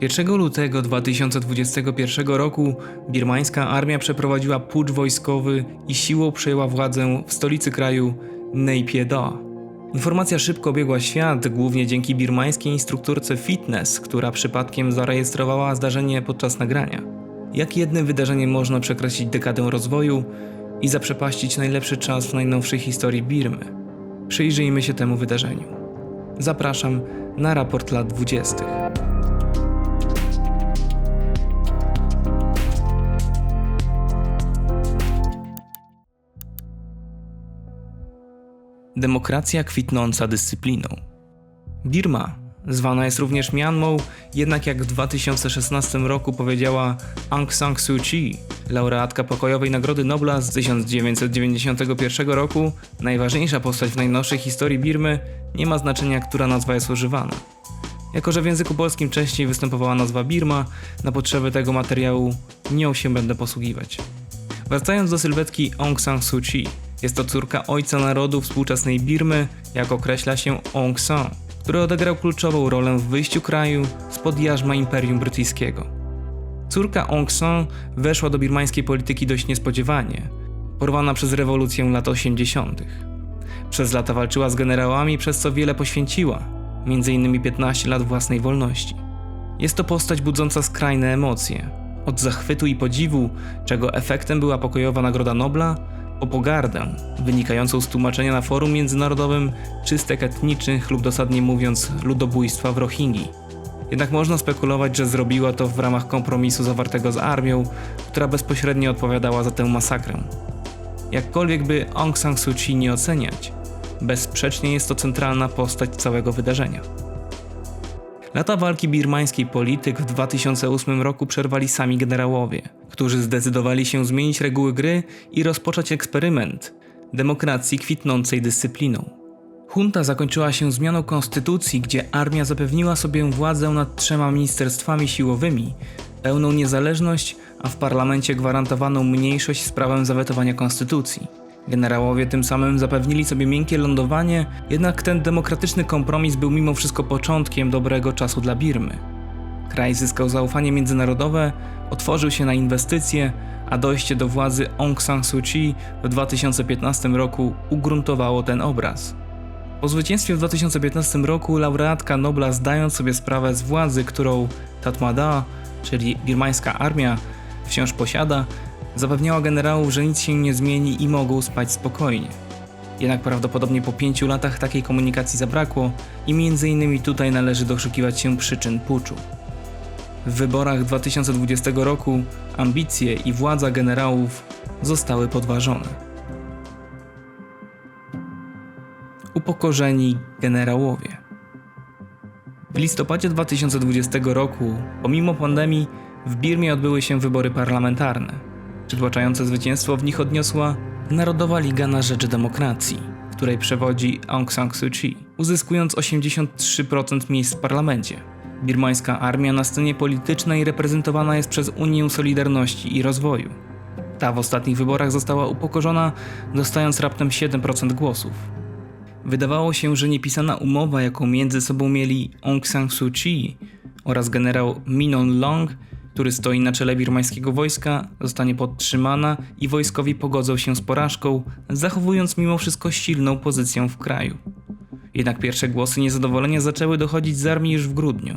1 lutego 2021 roku birmańska armia przeprowadziła pucz wojskowy i siłą przejęła władzę w stolicy kraju Naypyidaw. Informacja szybko obiegła świat, głównie dzięki birmańskiej instruktorce fitness, która przypadkiem zarejestrowała zdarzenie podczas nagrania. Jak jednym wydarzeniem można przekreślić dekadę rozwoju i zaprzepaścić najlepszy czas w najnowszej historii Birmy? Przyjrzyjmy się temu wydarzeniu. Zapraszam na raport lat 20. Demokracja kwitnąca dyscypliną. Birma, zwana jest również Mianmą, jednak jak w 2016 roku powiedziała Aung San Suu Kyi, laureatka pokojowej Nagrody Nobla z 1991 roku, najważniejsza postać w najnowszej historii Birmy, nie ma znaczenia, która nazwa jest używana. Jako, że w języku polskim częściej występowała nazwa Birma, na potrzeby tego materiału nią się będę posługiwać. Wracając do sylwetki Aung San Suu Kyi, jest to córka ojca narodu współczesnej Birmy, jak określa się Aung San, który odegrał kluczową rolę w wyjściu kraju spod jarzma Imperium Brytyjskiego. Córka Aung San weszła do birmańskiej polityki dość niespodziewanie, porwana przez rewolucję lat 80. Przez lata walczyła z generałami, przez co wiele poświęciła, m.in. 15 lat własnej wolności. Jest to postać budząca skrajne emocje, od zachwytu i podziwu, czego efektem była pokojowa Nagroda Nobla, o pogardę, wynikającą z tłumaczenia na forum międzynarodowym czystek etnicznych lub dosadnie mówiąc ludobójstwa w Rohingyi. Jednak można spekulować, że zrobiła to w ramach kompromisu zawartego z armią, która bezpośrednio odpowiadała za tę masakrę. Jakkolwiek by Aung San Suu Kyi nie oceniać, bezsprzecznie jest to centralna postać całego wydarzenia. Lata walki birmańskiej polityk w 2008 roku przerwali sami generałowie, którzy zdecydowali się zmienić reguły gry i rozpocząć eksperyment demokracji kwitnącej dyscypliną. Junta zakończyła się zmianą konstytucji, gdzie armia zapewniła sobie władzę nad trzema ministerstwami siłowymi, pełną niezależność, a w parlamencie gwarantowaną mniejszość z prawem zawetowania konstytucji. Generałowie tym samym zapewnili sobie miękkie lądowanie, jednak ten demokratyczny kompromis był mimo wszystko początkiem dobrego czasu dla Birmy. Kraj zyskał zaufanie międzynarodowe, otworzył się na inwestycje, a dojście do władzy Aung San Suu Kyi w 2015 roku ugruntowało ten obraz. Po zwycięstwie w 2015 roku laureatka Nobla zdając sobie sprawę z władzy, którą Tatmadaw, czyli birmańska armia, wciąż posiada, zapewniała generałów, że nic się nie zmieni i mogą spać spokojnie. Jednak prawdopodobnie po pięciu latach takiej komunikacji zabrakło i między innymi tutaj należy doszukiwać się przyczyn puczu. W wyborach 2020 roku ambicje i władza generałów zostały podważone. Upokorzeni generałowie. W listopadzie 2020 roku, pomimo pandemii, w Birmie odbyły się wybory parlamentarne. Przytłaczające zwycięstwo w nich odniosła Narodowa Liga na Rzecz Demokracji, której przewodzi Aung San Suu Kyi, uzyskując 83% miejsc w parlamencie. Birmańska armia na scenie politycznej reprezentowana jest przez Unię Solidarności i Rozwoju. Ta w ostatnich wyborach została upokorzona, dostając raptem 7% głosów. Wydawało się, że niepisana umowa, jaką między sobą mieli Aung San Suu Kyi oraz generał Minon Long, który stoi na czele birmańskiego wojska, zostanie podtrzymana i wojskowi pogodzą się z porażką, zachowując mimo wszystko silną pozycję w kraju. Jednak pierwsze głosy niezadowolenia zaczęły dochodzić z armii już w grudniu.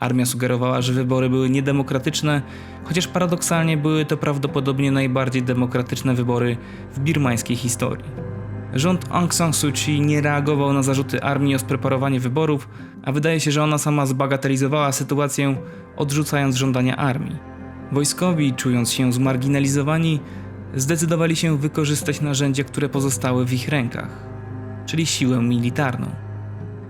Armia sugerowała, że wybory były niedemokratyczne, chociaż paradoksalnie były to prawdopodobnie najbardziej demokratyczne wybory w birmańskiej historii. Rząd Aung San Suu Kyi nie reagował na zarzuty armii o spreparowanie wyborów, a wydaje się, że ona sama zbagatelizowała sytuację, odrzucając żądania armii. Wojskowi, czując się zmarginalizowani, zdecydowali się wykorzystać narzędzia, które pozostały w ich rękach, czyli siłę militarną.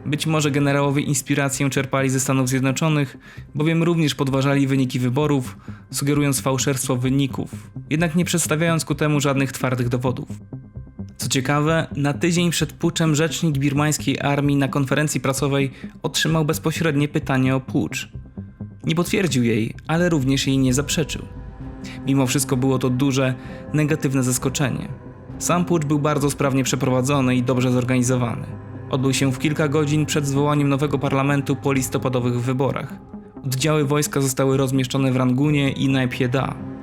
Być może generałowie inspirację czerpali ze Stanów Zjednoczonych, bowiem również podważali wyniki wyborów, sugerując fałszerstwo wyników, jednak nie przedstawiając ku temu żadnych twardych dowodów. Co ciekawe, na tydzień przed puczem rzecznik birmańskiej armii na konferencji prasowej otrzymał bezpośrednie pytanie o pucz. Nie potwierdził jej, ale również jej nie zaprzeczył. Mimo wszystko było to duże, negatywne zaskoczenie. Sam pucz był bardzo sprawnie przeprowadzony i dobrze zorganizowany. Odbył się w kilka godzin przed zwołaniem nowego parlamentu po listopadowych wyborach. Oddziały wojska zostały rozmieszczone w Rangunie i Naypyidaw.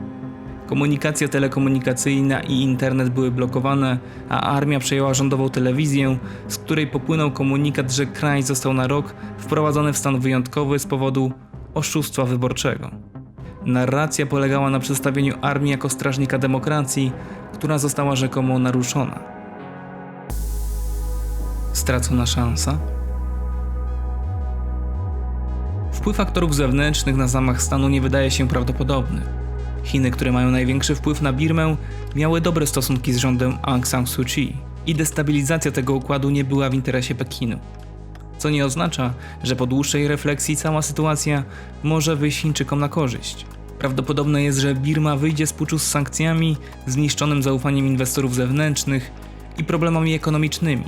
Komunikacja telekomunikacyjna i internet były blokowane, a armia przejęła rządową telewizję, z której popłynął komunikat, że kraj został na rok wprowadzony w stan wyjątkowy z powodu oszustwa wyborczego. Narracja polegała na przedstawieniu armii jako strażnika demokracji, która została rzekomo naruszona. Stracona szansa? Wpływ aktorów zewnętrznych na zamach stanu nie wydaje się prawdopodobny. Chiny, które mają największy wpływ na Birmę, miały dobre stosunki z rządem Aung San Suu Kyi i destabilizacja tego układu nie była w interesie Pekinu. Co nie oznacza, że po dłuższej refleksji cała sytuacja może wyjść Chińczykom na korzyść. Prawdopodobne jest, że Birma wyjdzie z puczu z sankcjami, zniszczonym zaufaniem inwestorów zewnętrznych i problemami ekonomicznymi.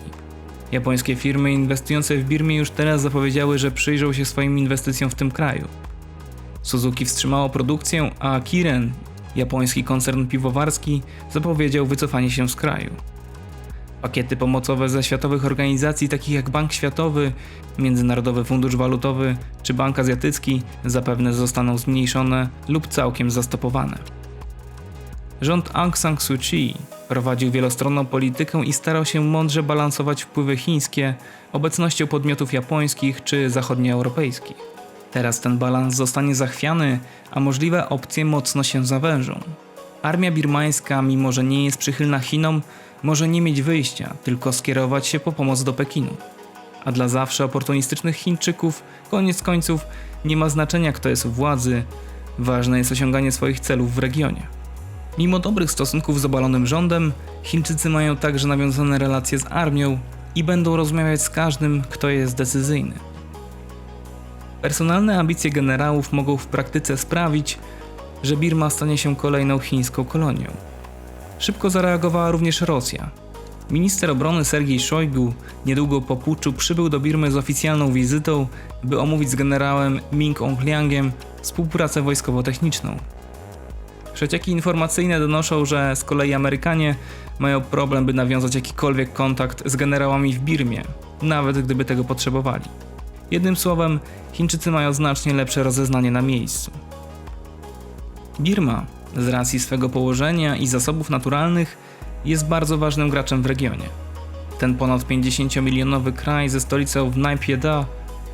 Japońskie firmy inwestujące w Birmie już teraz zapowiedziały, że przyjrzą się swoim inwestycjom w tym kraju. Suzuki wstrzymało produkcję, a Kiren, japoński koncern piwowarski, zapowiedział wycofanie się z kraju. Pakiety pomocowe ze światowych organizacji takich jak Bank Światowy, Międzynarodowy Fundusz Walutowy czy Bank Azjatycki zapewne zostaną zmniejszone lub całkiem zastopowane. Rząd Aung San Suu Kyi prowadził wielostronną politykę i starał się mądrze balansować wpływy chińskie obecnością podmiotów japońskich czy zachodnioeuropejskich. Teraz ten balans zostanie zachwiany, a możliwe opcje mocno się zawężą. Armia birmańska, mimo że nie jest przychylna Chinom, może nie mieć wyjścia, tylko skierować się po pomoc do Pekinu. A dla zawsze oportunistycznych Chińczyków, koniec końców, nie ma znaczenia kto jest u władzy, ważne jest osiąganie swoich celów w regionie. Mimo dobrych stosunków z obalonym rządem, Chińczycy mają także nawiązane relacje z armią i będą rozmawiać z każdym, kto jest decyzyjny. Personalne ambicje generałów mogą w praktyce sprawić, że Birma stanie się kolejną chińską kolonią. Szybko zareagowała również Rosja. Minister obrony Sergiej Szojgu niedługo po puczu przybył do Birmy z oficjalną wizytą, by omówić z generałem Ming Ongliangiem współpracę wojskowo-techniczną. Przecieki informacyjne donoszą, że z kolei Amerykanie mają problem, by nawiązać jakikolwiek kontakt z generałami w Birmie, nawet gdyby tego potrzebowali. Jednym słowem, Chińczycy mają znacznie lepsze rozeznanie na miejscu. Birma, z racji swego położenia i zasobów naturalnych, jest bardzo ważnym graczem w regionie. Ten ponad 50-milionowy kraj ze stolicą w Naypyidaw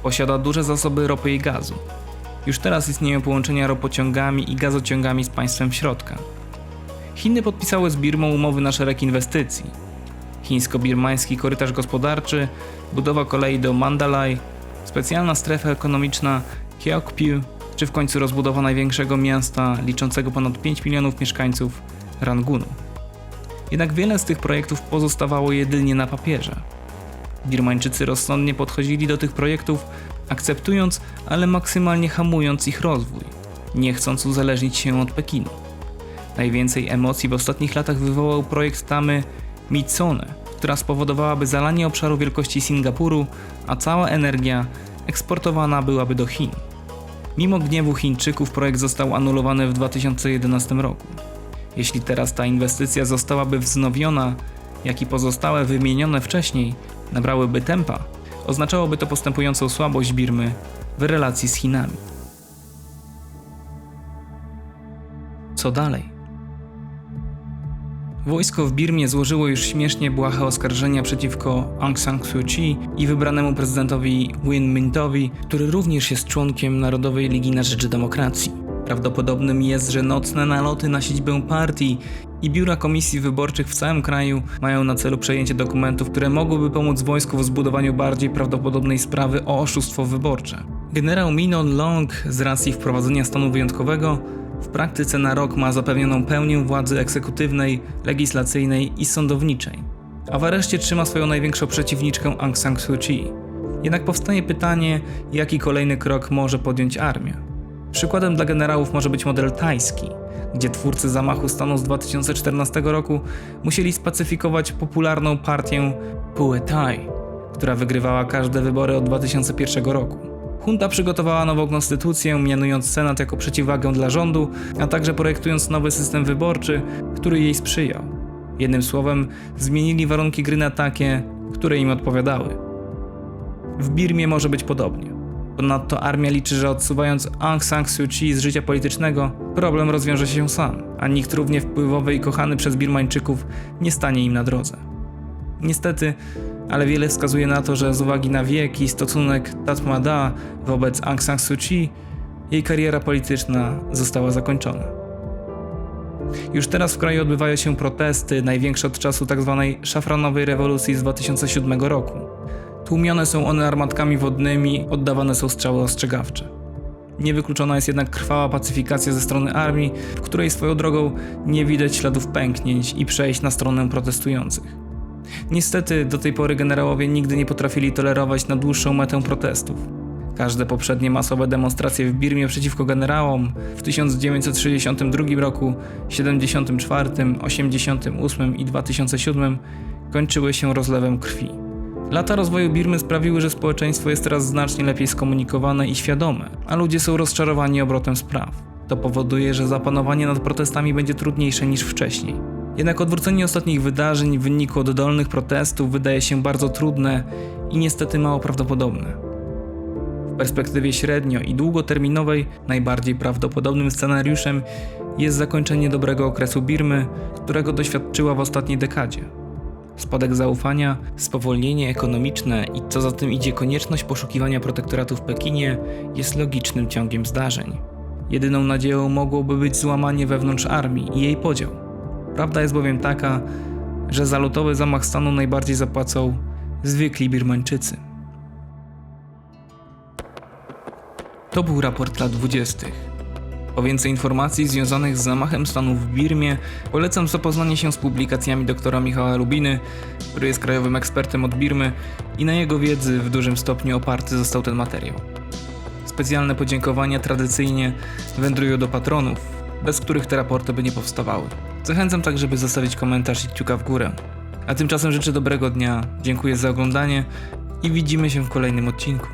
posiada duże zasoby ropy i gazu. Już teraz istnieją połączenia ropociągami i gazociągami z państwem środka. Chiny podpisały z Birmą umowy na szereg inwestycji. Chińsko-birmański korytarz gospodarczy, budowa kolei do Mandalay, specjalna strefa ekonomiczna Kyeokpiu, czy w końcu rozbudowa największego miasta liczącego ponad 5 milionów mieszkańców Rangunu. Jednak wiele z tych projektów pozostawało jedynie na papierze. Birmańczycy rozsądnie podchodzili do tych projektów, akceptując, ale maksymalnie hamując ich rozwój, nie chcąc uzależnić się od Pekinu. Najwięcej emocji w ostatnich latach wywołał projekt tamy Mitsone, która spowodowałaby zalanie obszaru wielkości Singapuru, a cała energia eksportowana byłaby do Chin. Mimo gniewu Chińczyków projekt został anulowany w 2011 roku. Jeśli teraz ta inwestycja zostałaby wznowiona, jak i pozostałe wymienione wcześniej nabrałyby tempa, oznaczałoby to postępującą słabość Birmy w relacji z Chinami. Co dalej? Wojsko w Birmie złożyło już śmiesznie błahe oskarżenia przeciwko Aung San Suu Kyi i wybranemu prezydentowi Win Mintowi, który również jest członkiem Narodowej Ligi na Rzecz Demokracji. Prawdopodobnym jest, że nocne naloty na siedzibę partii i biura komisji wyborczych w całym kraju mają na celu przejęcie dokumentów, które mogłyby pomóc wojsku w zbudowaniu bardziej prawdopodobnej sprawy o oszustwo wyborcze. Generał Minon Long z racji wprowadzenia stanu wyjątkowego w praktyce na rok ma zapewnioną pełnię władzy egzekutywnej, legislacyjnej i sądowniczej. A w areszcie trzyma swoją największą przeciwniczkę Aung San Suu Kyi. Jednak powstaje pytanie, jaki kolejny krok może podjąć armia. Przykładem dla generałów może być model tajski, gdzie twórcy zamachu stanu z 2014 roku musieli spacyfikować popularną partię Pheu Thai, która wygrywała każde wybory od 2001 roku. Junta przygotowała nową konstytucję, mianując Senat jako przeciwwagę dla rządu, a także projektując nowy system wyborczy, który jej sprzyjał. Jednym słowem, zmienili warunki gry na takie, które im odpowiadały. W Birmie może być podobnie. Ponadto armia liczy, że odsuwając Aung San Suu Kyi z życia politycznego, problem rozwiąże się sam, a nikt równie wpływowy i kochany przez Birmańczyków nie stanie im na drodze. Niestety, ale wiele wskazuje na to, że z uwagi na wiek i stosunek Tatmada wobec Aung San Suu Kyi, jej kariera polityczna została zakończona. Już teraz w kraju odbywają się protesty, największe od czasu tzw. szafranowej rewolucji z 2007 roku. Tłumione są one armatkami wodnymi, oddawane są strzały ostrzegawcze. Niewykluczona jest jednak krwawa pacyfikacja ze strony armii, w której swoją drogą nie widać śladów pęknięć i przejść na stronę protestujących. Niestety do tej pory generałowie nigdy nie potrafili tolerować na dłuższą metę protestów. Każde poprzednie masowe demonstracje w Birmie przeciwko generałom w 1962 roku, 74, 88 i 2007 kończyły się rozlewem krwi. Lata rozwoju Birmy sprawiły, że społeczeństwo jest teraz znacznie lepiej skomunikowane i świadome, a ludzie są rozczarowani obrotem spraw. To powoduje, że zapanowanie nad protestami będzie trudniejsze niż wcześniej. Jednak odwrócenie ostatnich wydarzeń w wyniku oddolnych protestów wydaje się bardzo trudne i niestety mało prawdopodobne. W perspektywie średnio i długoterminowej najbardziej prawdopodobnym scenariuszem jest zakończenie dobrego okresu Birmy, którego doświadczyła w ostatniej dekadzie. Spadek zaufania, spowolnienie ekonomiczne i co za tym idzie konieczność poszukiwania protektoratu w Pekinie jest logicznym ciągiem zdarzeń. Jedyną nadzieją mogłoby być złamanie wewnątrz armii i jej podział. Prawda jest bowiem taka, że za lutowy zamach stanu najbardziej zapłacą zwykli Birmańczycy. To był raport lat 20. Po więcej informacji związanych z zamachem stanu w Birmie polecam zapoznanie się z publikacjami doktora Michała Lubiny, który jest krajowym ekspertem od Birmy i na jego wiedzy w dużym stopniu oparty został ten materiał. Specjalne podziękowania tradycyjnie wędrują do patronów, bez których te raporty by nie powstawały. Zachęcam także, by zostawić komentarz i kciuka w górę. A tymczasem życzę dobrego dnia, dziękuję za oglądanie i widzimy się w kolejnym odcinku.